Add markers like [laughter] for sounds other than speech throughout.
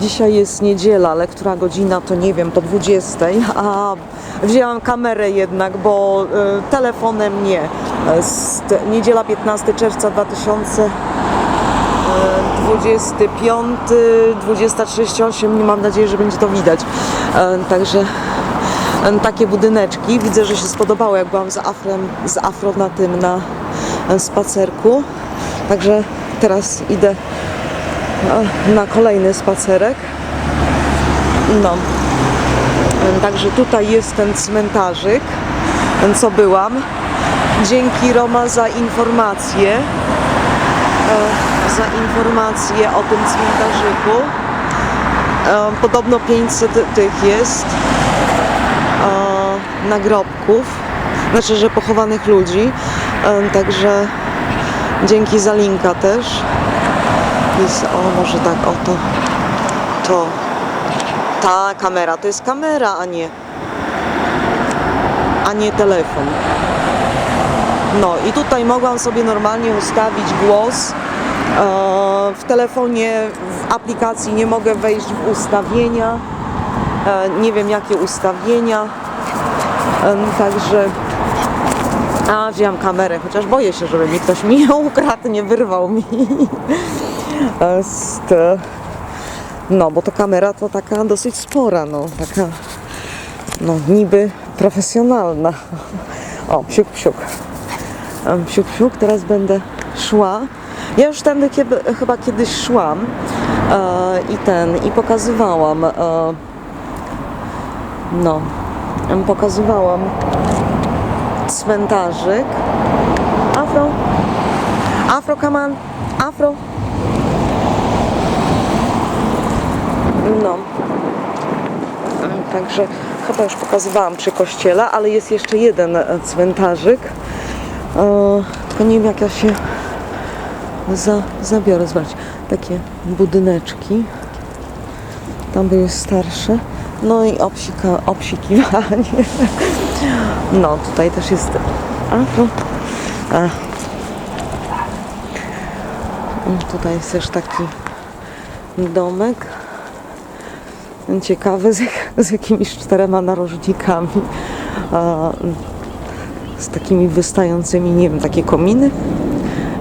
Dzisiaj jest niedziela, ale która godzina to nie wiem, po 20, a wzięłam kamerę jednak, bo e, telefonem nie. Jest niedziela 15 czerwca 2025, 20.38, mam nadzieję, że będzie to widać. E, Także e, takie budyneczki. Widzę, że się spodobało, jak byłam z Afrem, z Afro na tym, na e, spacerku. Także teraz idę e, na kolejny spacerek. No. Także tutaj jest ten cmentarzyk, e, co byłam. Dzięki Roma za informację. E, Za informację o tym cmentarzyku. E, Podobno 500 tych jest e, nagrobków, znaczy, że pochowanych ludzi. Także dzięki za linka też. O, może tak, oto. To. Ta kamera, to jest kamera, a nie. A nie telefon. No i tutaj mogłam sobie normalnie ustawić głos. E, W telefonie, w aplikacji nie mogę wejść w ustawienia. E, Nie wiem jakie ustawienia. Em, Także a wziąłam kamerę, chociaż boję się, żeby mi ktoś mi ją [laughs] ukradł, nie wyrwał mi. No, bo to kamera to taka dosyć spora, no, taka no, niby profesjonalna. O, psiuk, psiuk. Psiuk, psiuk, teraz będę szła. Ja już tędy kiedy, chyba kiedyś szłam e, i ten, i pokazywałam, e, no, pokazywałam cmentarzyk. Afro. Afro, on. Afro. No. Także chyba już pokazywałam przy kościele, ale jest jeszcze jeden cmentarzyk. E, tylko nie wiem jak ja się za, zabiorę. Zobaczcie, takie budyneczki. Tam były starsze. No i obsika, obsikiwanie. [laughs] No, tutaj też jest afro. A. Tutaj jest też taki domek. Ciekawy z, z jakimiś czterema narożnikami. A, z takimi wystającymi, nie wiem, takie kominy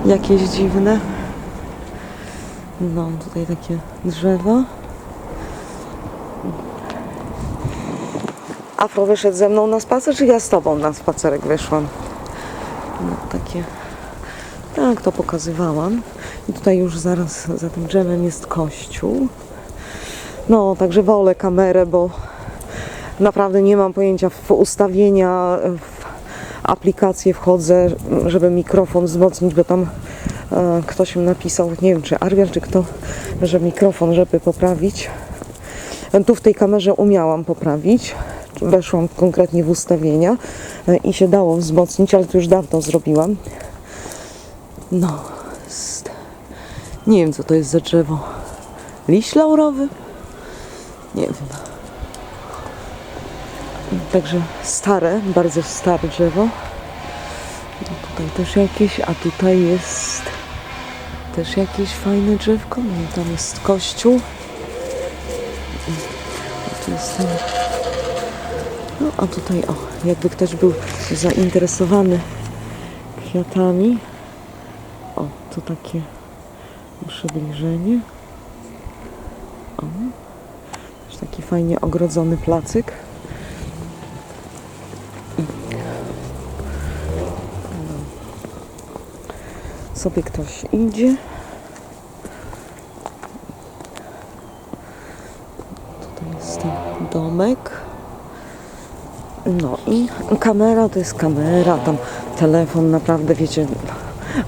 jakieś dziwne. No, tutaj takie drzewa. Afro wyszedł ze mną na spacer, czy ja z tobą na spacerek wyszłam? No, takie. Tak, to pokazywałam. I tutaj już zaraz za tym drzewem jest kościół. No, także wolę kamerę, bo naprawdę nie mam pojęcia w ustawienia, w aplikację wchodzę, żeby mikrofon wzmocnić, bo tam e, ktoś mi napisał, nie wiem czy Arwiel, czy kto, że mikrofon, żeby poprawić. Tu w tej kamerze umiałam poprawić. Weszłam konkretnie w ustawienia e, i się dało wzmocnić, ale to już dawno zrobiłam. No, nie wiem co to jest za drzewo. Liść laurowy? Nie wiem. Także stare, bardzo stare drzewo. No tutaj też jakieś, a tutaj jest też jakieś fajne drzewko. No i tam jest kościół. A tu jest ten... No a tutaj, o, jakby ktoś był zainteresowany kwiatami. O, tu takie przybliżenie. O, taki fajnie ogrodzony placyk. sobie ktoś idzie. Tutaj jest ten domek. No i kamera to jest kamera, tam telefon naprawdę wiecie.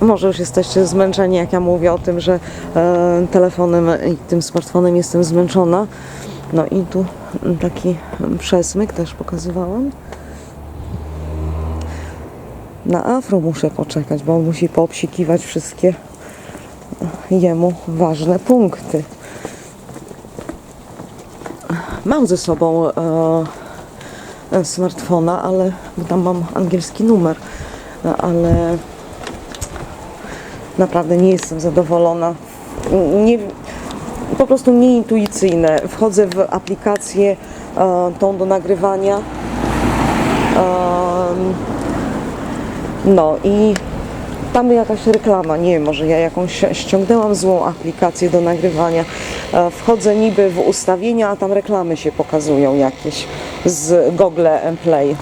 Może już jesteście zmęczeni, jak ja mówię o tym, że e, telefonem i tym smartfonem jestem zmęczona. No i tu taki przesmyk też pokazywałam. Na afro muszę poczekać, bo on musi poobsikiwać wszystkie jemu ważne punkty. Mam ze sobą e, smartfona, ale bo tam mam angielski numer, ale naprawdę nie jestem zadowolona. Nie, po prostu Wchodzę w aplikację e, tą do nagrywania. No i tam jakaś reklama, nie wiem, może ja jakąś ściągnęłam złą aplikację do nagrywania. E, Wchodzę niby w ustawienia, a tam reklamy się pokazują jakieś z Google Play.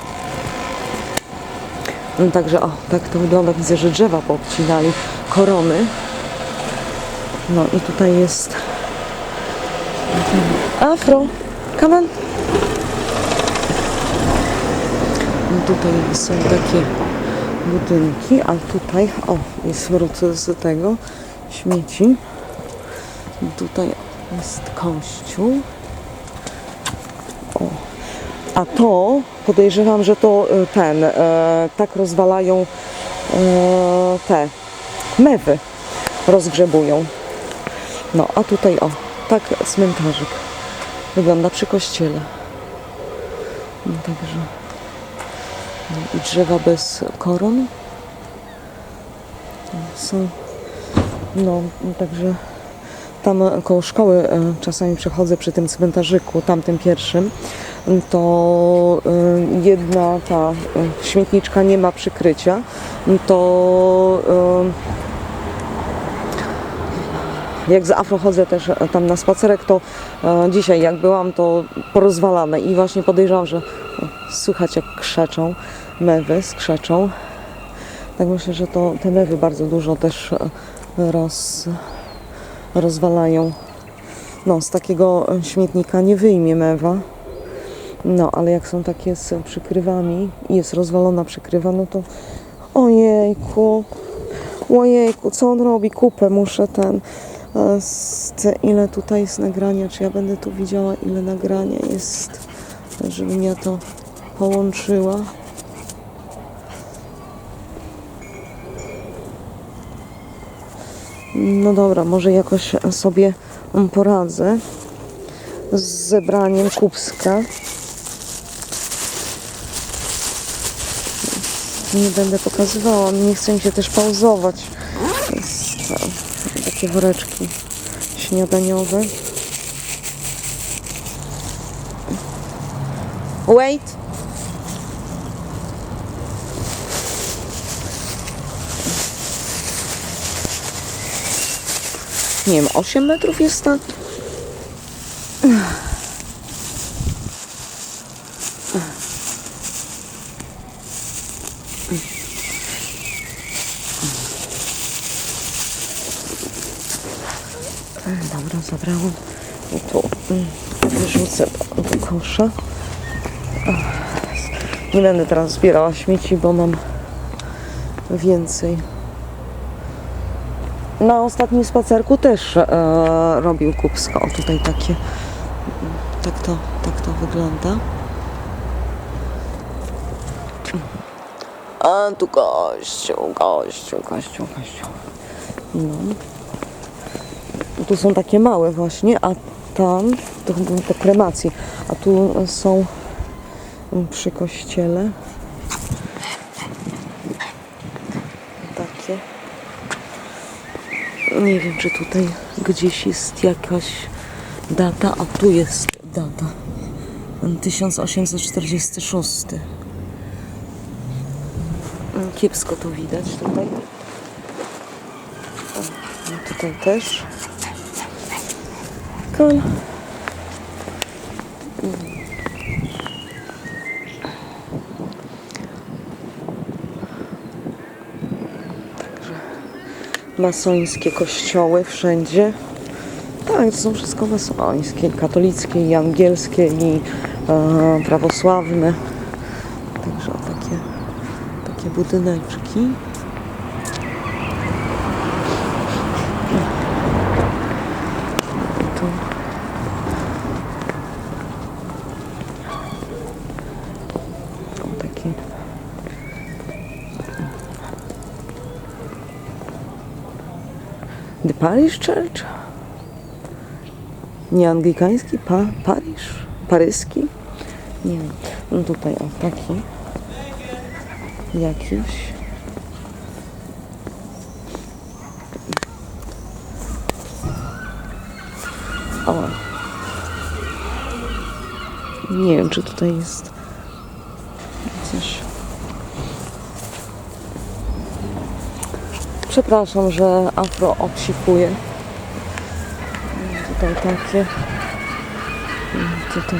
No, także o, tak to wygląda. Widzę, że drzewa poobcinali, korony. No i tutaj jest afro. Come on. No tutaj są takie budynki, a tutaj, o, jest wrócę z tego, śmieci. Tutaj jest kościół. O. A to podejrzewam, że to y, ten, e, tak rozwalają e, te mewy, rozgrzebują. No, a tutaj o, tak cmentarzyk wygląda przy kościele. No, także no, i drzewa bez koron są. No, także tam koło szkoły e, czasami przechodzę przy tym cmentarzyku, tamtym pierwszym, to e, jedna ta e, śmietniczka nie ma przykrycia, to e, jak z afro chodzę też e, tam na spacerek, to e, dzisiaj jak byłam, to porozwalane i właśnie podejrzewam, że słychać jak krzeczą, mewy skrzeczą. Tak myślę, że to te mewy bardzo dużo też e, roz, rozwalają. No, z takiego śmietnika nie wyjmie mewa. No, ale jak są takie z przykrywami i jest rozwalona przykrywa, no to ojejku, ojejku, co on robi? Kupę muszę ten, ile tutaj jest nagrania, czy ja będę tu widziała, ile nagrania jest, żebym ja to połączyła. No dobra, może jakoś sobie poradzę z zebraniem kubska. Nie będę pokazywała, nie chce mi się też pauzować. To takie woreczki śniadaniowe. Wait! Nie wiem, 8 metrów jest ta... Dobra, zabrałam. I tu mm, wyrzucę do, Ach, Nie będę teraz zbierała śmieci, bo mam więcej. Na ostatnim spacerku też e, robił kupsko. O, tutaj takie. Tak to, tak to wygląda. A tu kościół, kościół, kościół, kościół. No. Tu są takie małe właśnie, a tam to chyba te kremacje, a tu są przy kościele takie. Nie wiem, czy tutaj gdzieś jest jakaś data, a tu jest data. 1846. Mm, Kiepsko to widać tutaj. O, no tutaj też. Kol. masońskie kościoły wszędzie. Tak, to są wszystko masońskie, katolickie i angielskie i e, prawosławne. Także takie, takie budyneczki. Parish Church? Nie anglikański? Pa, Paryż? Paryski? Nie wiem. No tutaj o, taki. Jakiś. O. Nie wiem, czy tutaj jest Przepraszam, że afro obsikuje. Tutaj takie. Tutaj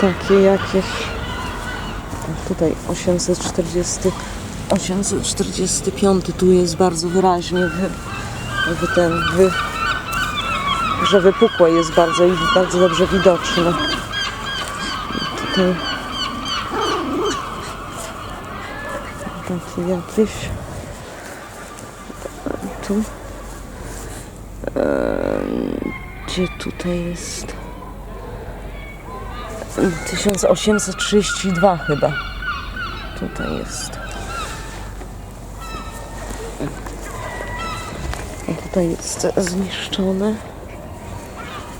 takie jakieś. Tutaj 840, 845 tu jest bardzo wyraźnie wy, wy ten wy, że wypukłe jest bardzo i bardzo dobrze widoczne. Tutaj takie jakieś tu? Gdzie tutaj jest? 1832 chyba. Tutaj jest. Tutaj jest zniszczone.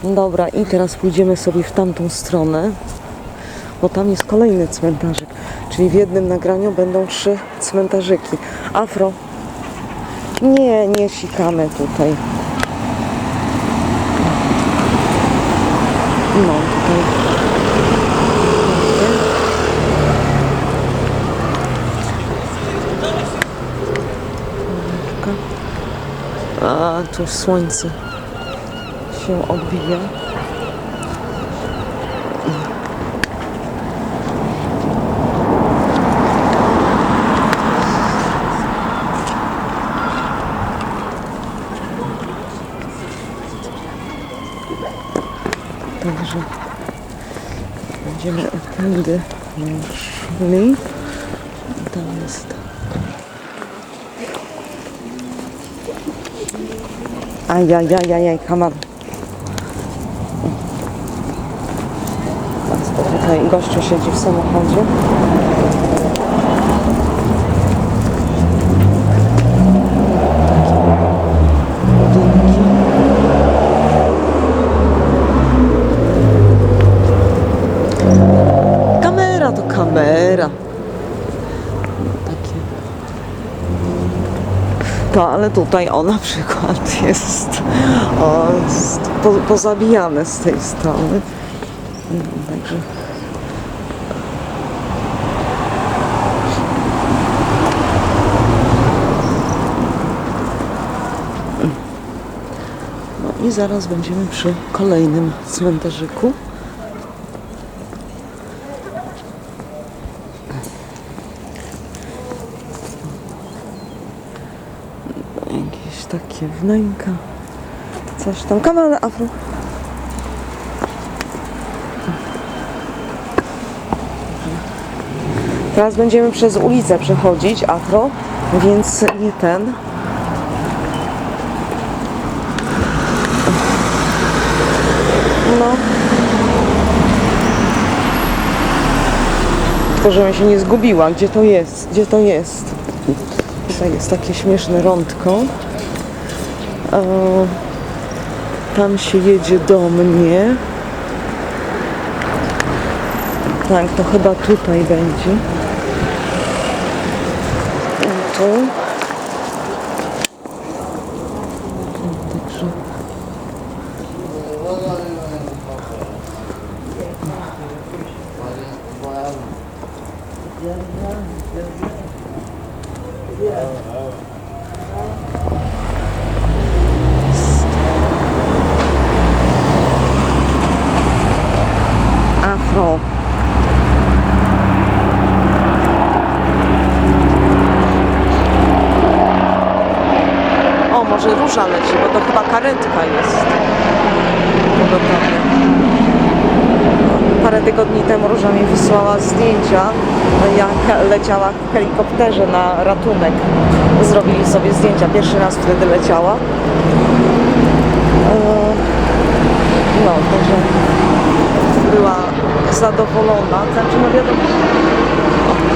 Dobra i teraz pójdziemy sobie w tamtą stronę bo tam jest kolejny cmentarzyk. Czyli w jednym nagraniu będą trzy cmentarzyki. Afro nie, nie sikamy tutaj. No tutaj. A tu słońce się odbija. Także będziemy tędy szli. Tam jest Ajajajajaj, come on. Państwo, tutaj gościu siedzi w samochodzie. Budynki. Kamera. Takie. To, ale tutaj o na [laughs] przykład jest, o, jest po, pozabijane z tej strony. Także. No i zaraz będziemy przy kolejnym cmentarzyku. Jakieś takie wnęka. Coś tam. Kamera afro. Teraz będziemy przez ulicę przechodzić afro, więc nie ten. No. Tylko żebym się nie zgubiła, gdzie to jest, gdzie to jest. Tutaj jest takie śmieszne rądko. Tam się jedzie do mnie. Tak, to chyba tutaj będzie. I Tu. Także. Afro. Róża leci, bo to chyba karetka jest. Pogotowie. Parę tygodni temu Róża mi wysłała zdjęcia, jak leciała w helikopterze na ratunek. Zrobili sobie zdjęcia, pierwszy raz wtedy leciała. E, No, także była zadowolona. Znaczy, no wiadomo. O.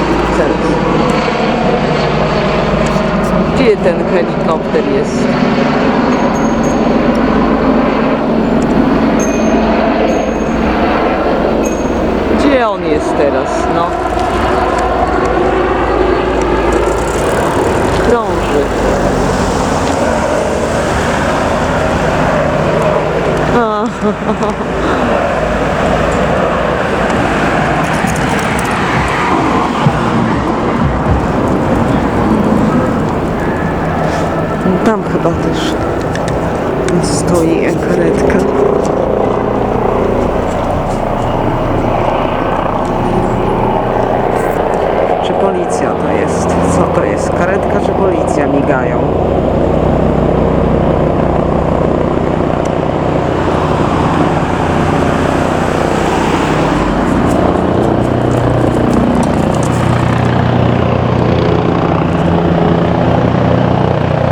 Gdzie ten helikopter jest? Gdzie on jest teraz? No. Krąży. A, [laughs] Tam chyba też stoi karetka. Czy policja to jest? Co to jest? Karetka czy policja migają?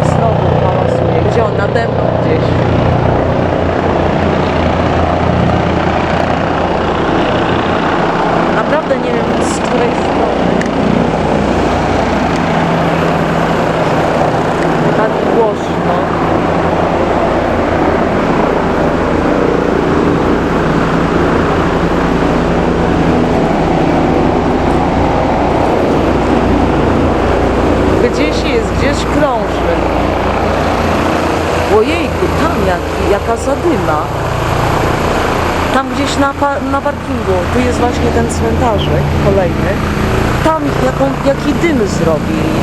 Znowu hałasuje. Gdzie on? Nade mną gdzieś. Naprawdę nie wiem z której strony. Tak głośno. Gdzieś jest, gdzieś krąży. Ojejku, tam jak, jaka zadyma. Tam gdzieś na, pa- na parkingu, tu jest właśnie ten cmentarzyk kolejny. Tam jaką, jaki dym zrobili.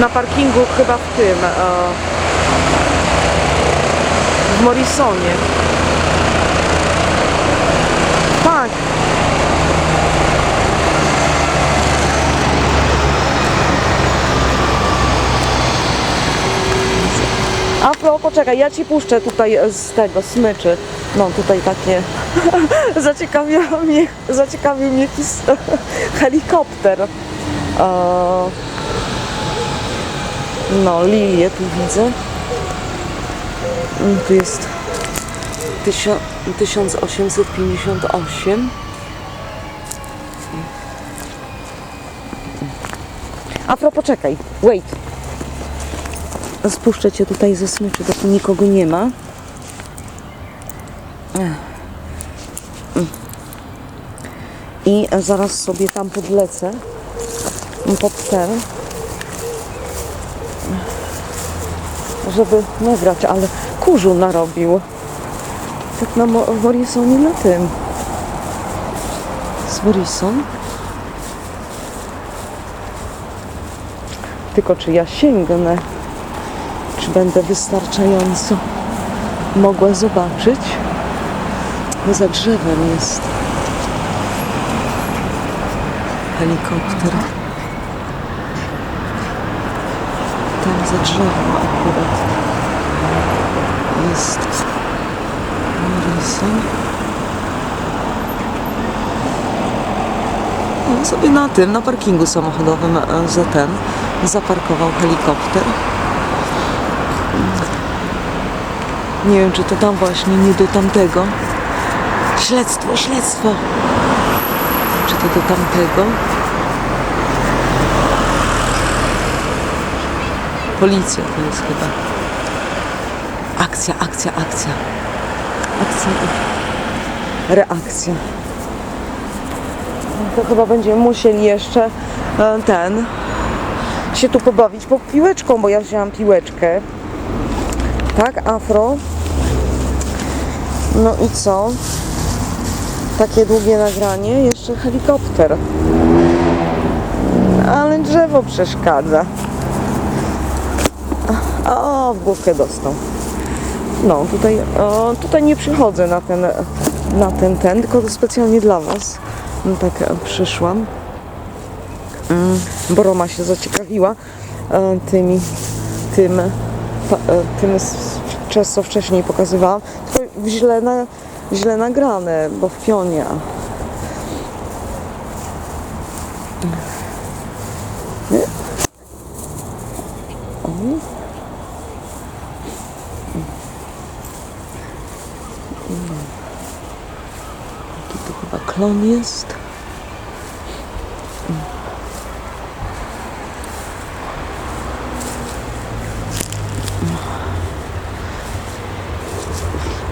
Na parkingu chyba w tym, e, w Morrisonie. Tak. Afro, poczekaj, ja ci puszczę tutaj z tego smyczy. No tutaj takie. [laughs] zaciekawiło mnie, zaciekawił mnie his... [laughs] helikopter. No, lilię tu widzę. Mm, Tu jest tysio- 1858. Afro, poczekaj. Wait. Spuszczę cię tutaj ze smyczy, bo tu nikogo nie ma. I zaraz sobie tam podlecę. Pod ten. Żeby nagrać, ale kurzu narobił. Tak na Morrisonie na tym. Z Morrison. Tylko czy ja sięgnę? Będę wystarczająco mogła zobaczyć? Bo za drzewem jest helikopter. Tam za drzewem akurat jest Morrison. On sobie na tym, na parkingu samochodowym e, za ten zaparkował helikopter. Nie wiem, czy to tam właśnie, nie do tamtego. Śledztwo, śledztwo. Czy to do tamtego? Policja to jest chyba. Akcja, akcja, akcja. Akcja i reakcja. To chyba będziemy musieli jeszcze e, ten się tu pobawić po piłeczką, bo ja wzięłam piłeczkę. Tak, afro. No i co? Takie długie nagranie, jeszcze helikopter. Ale drzewo przeszkadza. O, w główkę dostał. No, tutaj, o, tutaj nie przychodzę na ten, na ten, ten, tylko specjalnie dla Was. No, tak e, przyszłam. Mm, Bo Roma się zaciekawiła e, tymi, tym, e, tym, co wcześniej pokazywałam. Źle, na, źle nagrane, bo w pionie. Jaki tu chyba klon jest?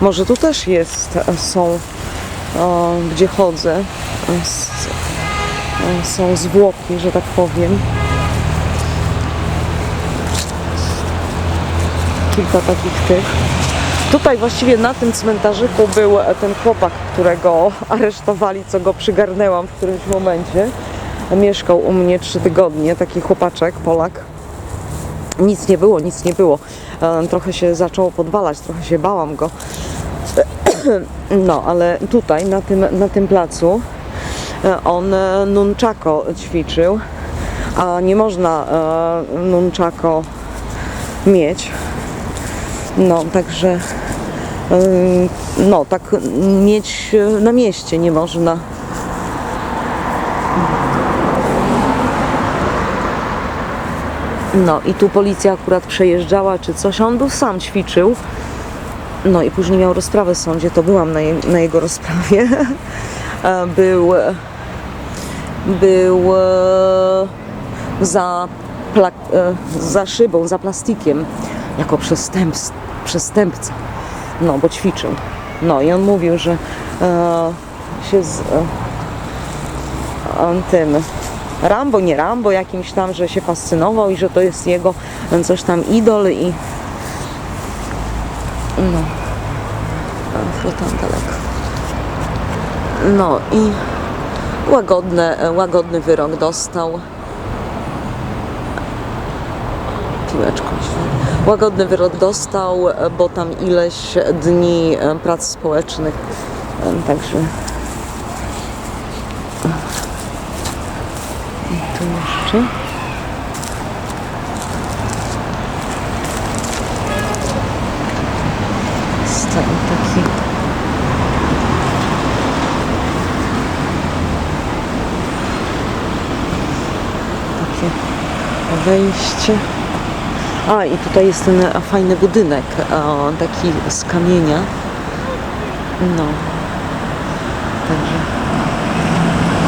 Może tu też jest, e, są, o, gdzie chodzę, e, e, są zwłoki, że tak powiem. Kilka takich tych. Tutaj właściwie na tym cmentarzyku był ten chłopak, którego [laughs] aresztowali, co go przygarnęłam w którymś momencie. Mieszkał u mnie trzy tygodnie, taki chłopaczek, Polak. Nic nie było, nic nie było. E, Trochę się zaczęło podwalać, trochę się bałam go. [clears throat] No, ale tutaj, na tym, na tym placu, e, on e, nunchako ćwiczył, a nie można e, nunchako mieć. No, także no, tak mieć na mieście nie można. No i tu policja akurat przejeżdżała czy coś, on był sam ćwiczył. No i później miał rozprawę w sądzie, to byłam na, je, na jego rozprawie. [laughs] E, Był, e, był e, za, za szybą, za plastikiem, jako przestępca. No, bo ćwiczył. No i on mówił, że e, się z e, tym Rambo, nie Rambo, jakimś tam, że się fascynował i że to jest jego coś tam idol i no. Afro tam daleko. No i łagodne, łagodny wyrok dostał. Piłeczką. Łagodny wyrok dostał, bo tam ileś dni e, prac społecznych. E, Także. I tu jeszcze. Stoi taki. Takie wejście. A i tutaj jest ten e, fajny budynek, e, taki z kamienia. No. Także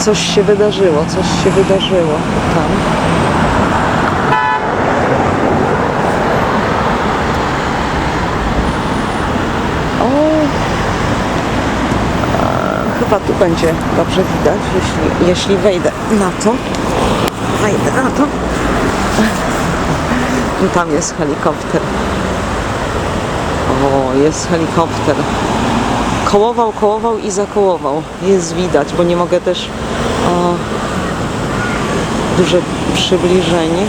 coś się wydarzyło, coś się wydarzyło tam. E, chyba tu będzie dobrze widać, jeśli, jeśli wejdę na to. Wejdę na to. Tam jest helikopter. O, jest helikopter. Kołował, kołował i zakołował. Jest widać, bo nie mogę też o, duże przybliżenie.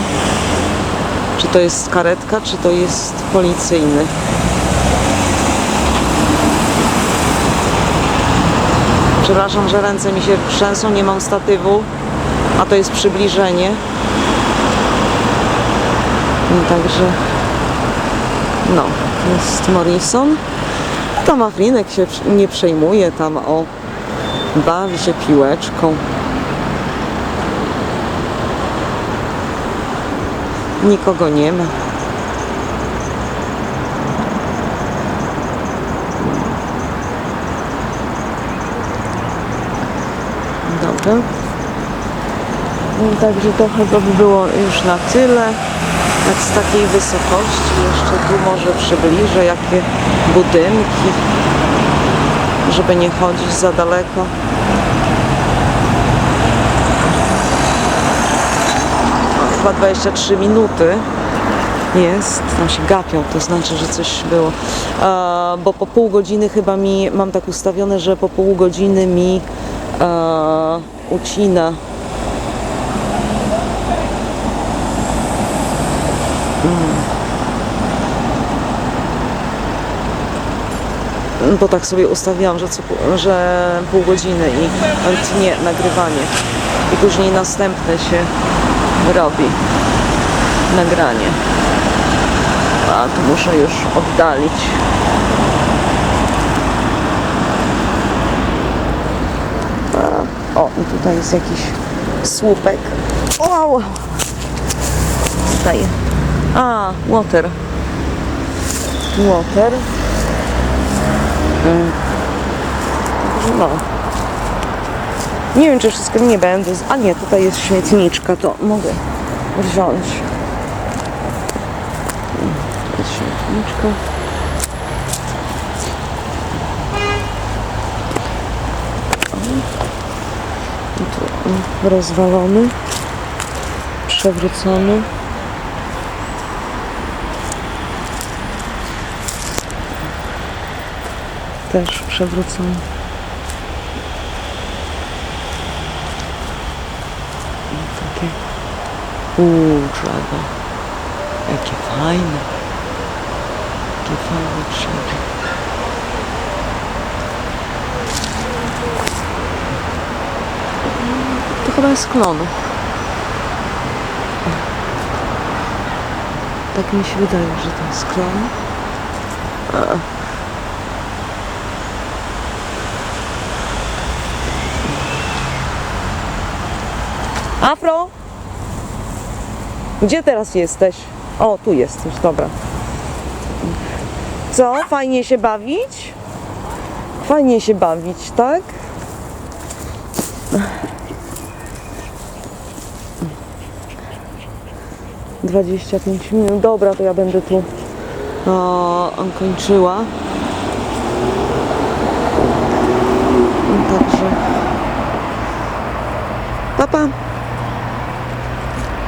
Czy to jest karetka, czy to jest policyjny. Przepraszam, że ręce mi się trzęsą, nie mam statywu, a to jest przybliżenie. Także no, jest Morrison. Tam Afrinek się nie przejmuje, tam o bawi się piłeczką. Nikogo nie ma. Dobra. No, Także to chyba by było już na tyle. Tak z takiej wysokości jeszcze tu może przybliżę jakie budynki, żeby nie chodzić za daleko. Chyba 23 minuty jest, tam się gapią, to znaczy, że coś było. E, bo po pół godziny chyba mi, mam tak ustawione, że po pół godziny mi e, ucina bo tak sobie ustawiłam, że, co, że pół godziny i tnie nagrywanie. I później następne się robi nagranie. A tu muszę już oddalić. A, o, i tutaj jest jakiś słupek. Wow! Tutaj. A, water. Water. No. Nie wiem, czy wszystko nie będę. A nie, tutaj jest śmietniczka, to mogę wziąć. Jest śmietniczka. Tu rozwalony, przewrócony. Też przewrócony. I takie uuu. Jakie fajne. Jakie fajne drzewo. To chyba jest klon. Tak mi się wydaje, że to jest klon. Afro? Gdzie teraz jesteś? O, tu jesteś, dobra. Co? Fajnie się bawić? Fajnie się bawić, tak? Dwadzieścia pięć minut. Dobra, to ja będę tu o, kończyła. Także. Pa, pa.